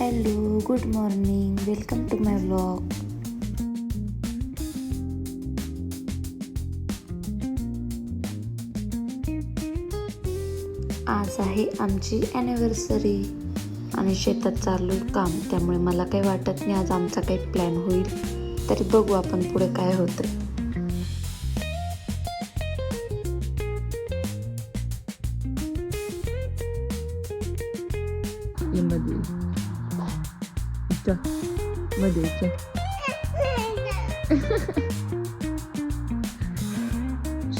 Hello good morning welcome to my blog आज आहे आमची ॲनिव्हर्सरी आणि शेतात चालू काम. त्यामुळे मला काही वाटत नाही आज आमचा काही प्लॅन होईल. तरी बघू आपण पुढे काय होतं. मध्ये गोष्टमध्ये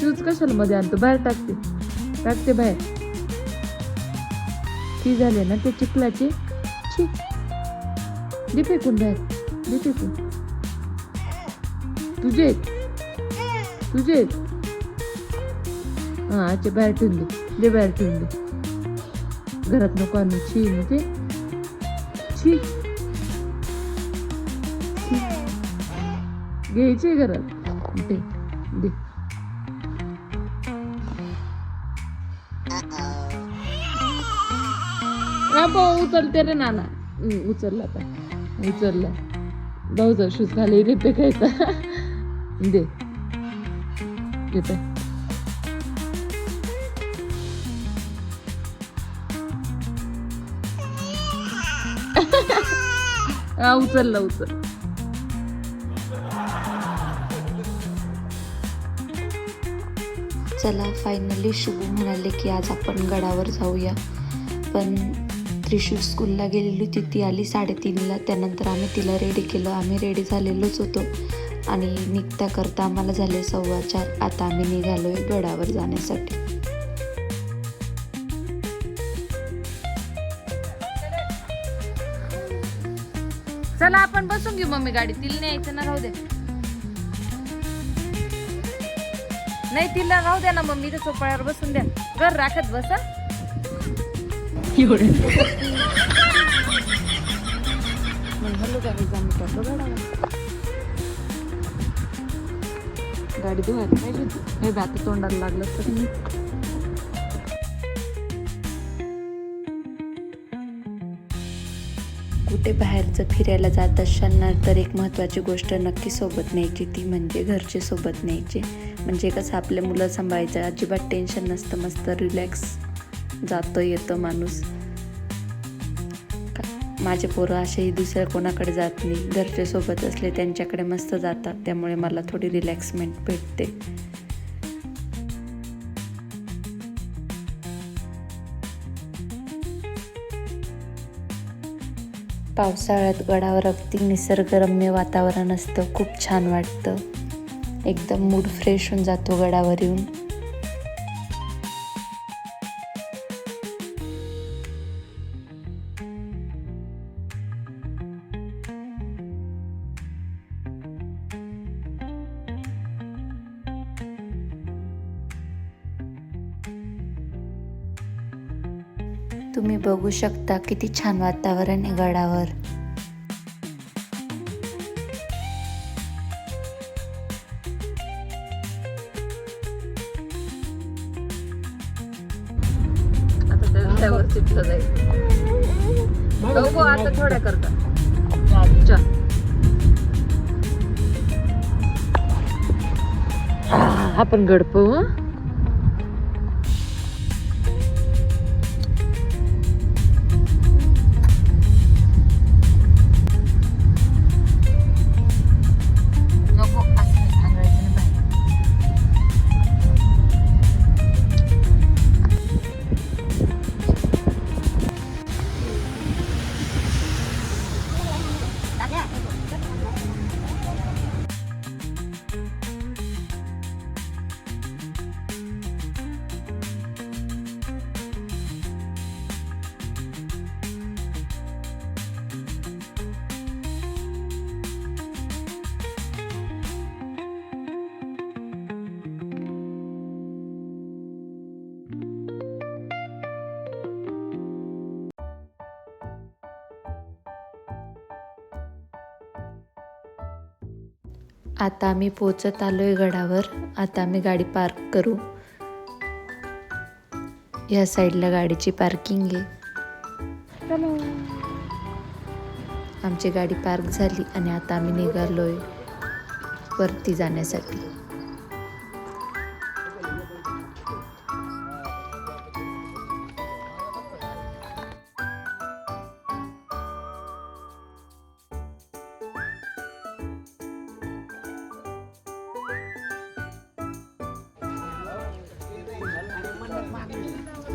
शूज कशाला मध्ये आणतो? बाहेर टाकते. टाकते बाहेर. ती झाले ना ते चिखलाचे. छी दे फेकून बाहेर. दे फेकून. तुझे आहेत. तुझे आहेत. हा अच्छा बाहेर ठेवून दे. दे बाहेर ठेवून दे. घरात नको आणू. छी म्हणजे छी. घ्यायची गरज दे दे. उचलते रे नाना. उचलला आता. उचलला. जाऊ जाऊ शूज खाली रे खायचा दे. घेते. हा उचलला उचल चला फायनली शुभू म्हणाले की आज आपण गडावर जाऊया. पण त्रिशू स्कूलला गेलेली होती ती आली साडेतीनला. त्यानंतर आम्ही तिला रेडी केलं. आम्ही रेडी झालेलोच होतो. आणि निघता करता आम्हाला झाले सव्वा चार. आता आम्ही निघालो आहे गडावर जाण्यासाठी. चला आपण बसून घेऊ मम्मी गाडी तिला न्यायचं ना राहू दे. नाही तिला राहू द्या ना मम्मी तर सोपाळ्यावर बसून द्या. घर राखत बस गाडी धुवायला पाहिजे. हे आता तोंडाला लागलं तर कुठे बाहेरचं फिरायला जात असताना तर एक महत्त्वाची गोष्ट नक्की सोबत न्यायची ती म्हणजे घरचे सोबत न्यायचे. म्हणजे कसं आपल्या मुलं सांभाळायचं अजिबात टेन्शन नसतं मस्त रिलॅक्स जातं येतं माणूस. का- माझे पोरं असेही दुसऱ्या कोणाकडे जात नाही. घरचे सोबत असले त्यांच्याकडे मस्त जातात. त्यामुळे मला थोडी रिलॅक्समेंट भेटते. पावसाळ्यात गडावर अगदी निसर्गरम्य वातावरण असतं. खूप छान वाटतं. एकदम मूड फ्रेश होऊन जातो गडावर येऊन. तुम्ही बघू शकता किती छान वातावरण आहे गडावर. आपण गडप आता आम्ही पोचत आलोय गडावर. आता आम्ही गाडी पार्क करू. या साईडला गाडीची पार्किंग आहे. आमची गाडी पार्क झाली आणि आता आम्ही निघालोय वरती जाण्यासाठी.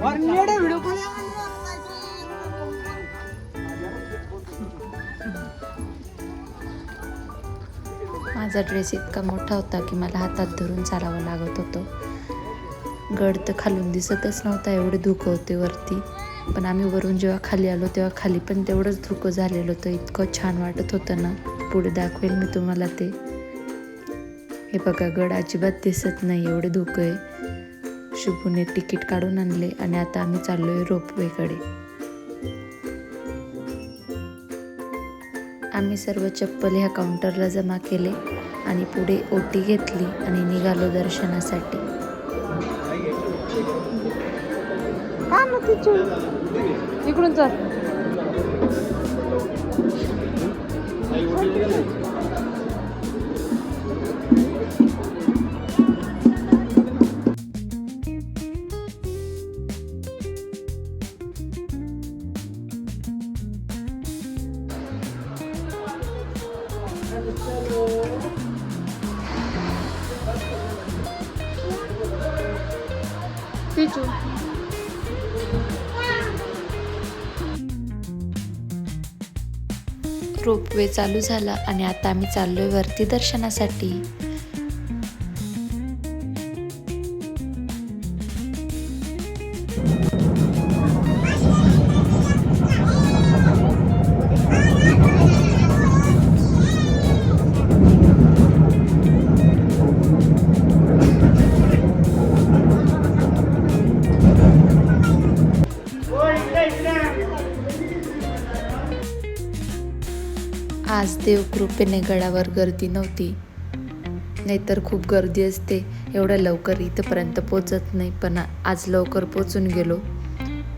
माझा ड्रेस इतका मोठा होता की मला हातात धरून चालावं लागत होतं. गड तर खालून दिसतच नव्हता एवढे धुकं होते वरती. पण आम्ही वरून जेव्हा खाली आलो तेव्हा खाली पण तेवढंच धुकं झालेलं होतं. इतकं छान वाटत होतं ना. पुढे दाखवेल मी तुम्हाला ते. हे बघा गड अजिबात दिसत नाही एवढे धुकं आहे. शुभूने तिकीट काढून आणले आणि आता आम्ही चाललोय रोपवेकडे. आम्ही सर्व चप्पल ह्या काउंटरला जमा केले आणि पुढे ओटी घेतली आणि निघालो दर्शनासाठी. इकडून Pichu. रोपवे चालू झाला आणि आता आम्ही चाललोय वरती दर्शनासाठी आज देवकृपेने गडावर गर्दी नव्हती. नाहीतर खूप गर्दी असते. एवढ्या लवकर इथंपर्यंत पोचत नाही पण आज लवकर पोचून गेलो.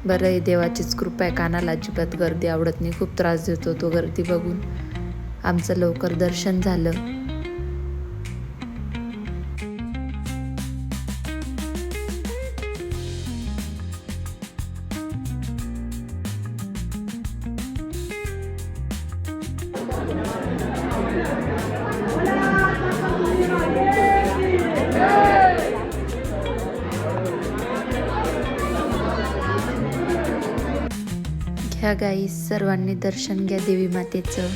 बरं आहे देवाचीच कृपा आहे. कानाला अजिबात गर्दी आवडत नाही. खूप त्रास देतो तो गर्दी बघून. आमचं लवकर दर्शन झालं. ह्या गाई सर्वांनी दर्शन घ्या देवी मातेचं.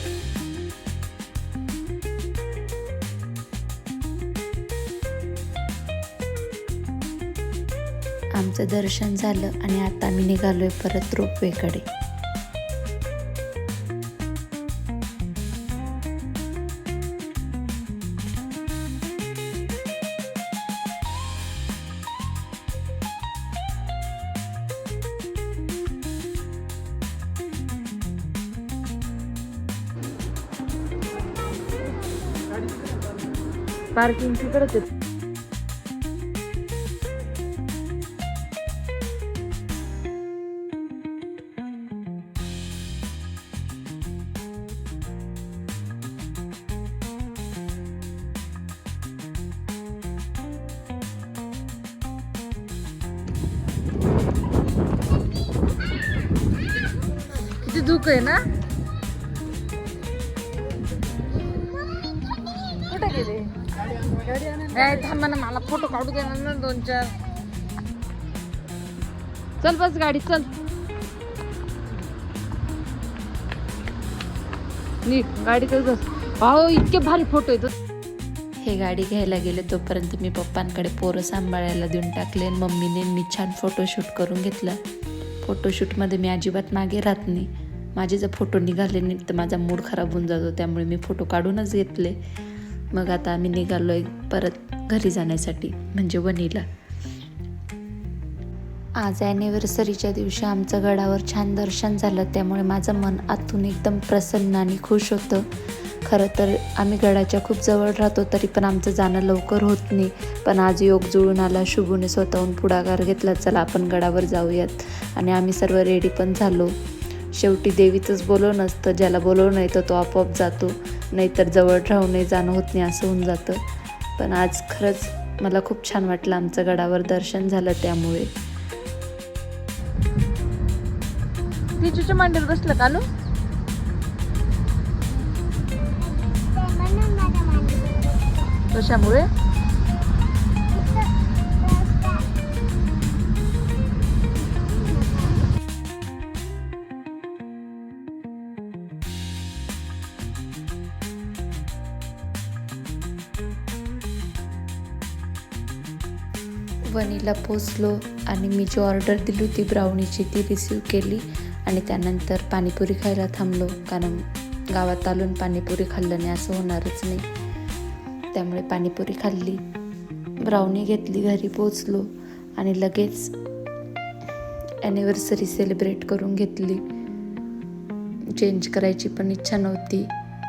आमचं दर्शन झालं आणि आता आम्ही निघालोय परत रोपवेकडे. पार्किंग तिकडच आहे किती धुक आहे ना? कुठे गेले? थांबा ना मला फोटो काढू देणार ना दोन चार. चल बस गाडी चल. नीट गाडी चल बस. भाऊ इतके भारी फोटो येतो हे गाडी घ्यायला गेले तोपर्यंत मी पप्पांकडे पोरं सांभाळायला देऊन टाकले आणि मम्मीने मी छान फोटोशूट करून घेतला. फोटोशूटमध्ये मी अजिबात मागे राहत नाही. माझे जर फोटो निघाले नाही तर माझा मूड खराब होऊन जातो त्यामुळे मी फोटो काढूनच घेतले. मग आता आम्ही निघालो आहे परत घरी जाण्यासाठी म्हणजे वणीला. आज ॲनिव्हर्सरीच्या दिवशी आमचं गडावर छान दर्शन झालं त्यामुळे माझं मन आतून एकदम प्रसन्न आणि खुश होतं. खरं तर आम्ही गडाच्या खूप जवळ राहतो तरी पण आमचं जाणं लवकर होत नाही. पण आज योग जुळून आला शुभूने स्वतःहून पुढाकार घेतला चला आपण गडावर जाऊयात. आणि आम्ही सर्व रेडी पण झालो. शेवटी देवीचंच बोलवणं असतं ज्याला बोलवणं येतं तो आपोआप जातो. नाहीतर जवळ राहूनही जाणं होत नाही असं होऊन जातं. पण आज खरंच मला खूप छान वाटलं आमचं गडावर दर्शन झालं त्यामुळे. मांडीवर बसलं कालू कशामुळे? वनीला पोचलो आणि मी जी ऑर्डर दिली होती ब्राउनीची ती रिसीव केली आणि त्यानंतर पाणीपुरी खायला थांबलो. कारण गावात आलून पाणीपुरी खाल्लं नाही असं होणारच नाही. त्यामुळे पाणीपुरी खाल्ली. ब्राउनी घेतली घरी पोचलो आणि लगेच ॲनिव्हर्सरी सेलिब्रेट करून घेतली. चेंज करायची पण इच्छा नव्हती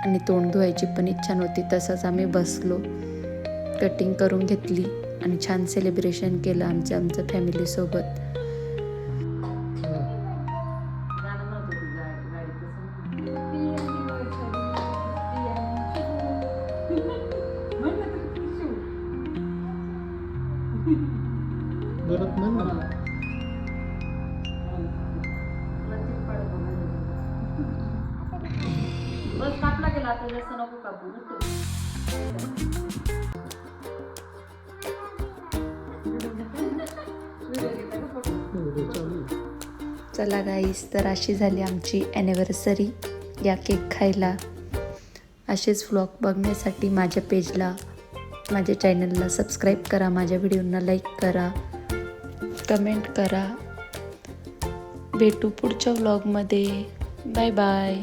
आणि तोंड धुवायची पण इच्छा नव्हती तसंच आम्ही बसलो. कटिंग करून घेतली. आणि छान सेलिब्रेशन केलं आमच्या आमच्या फॅमिलीसोबत बस कापला गेला आता जास्त नको कापू. चला गाईस तर अशी झाली आमची ॲनिव्हर्सरी या केक खायला. असेच व्लॉग बघण्यासाठी माझ्या पेजला माझ्या चॅनलला सबस्क्राईब करा माझ्या व्हिडिओंना लाईक करा कमेंट करा. भेटू पुढच्या व्लॉगमध्ये बाय बाय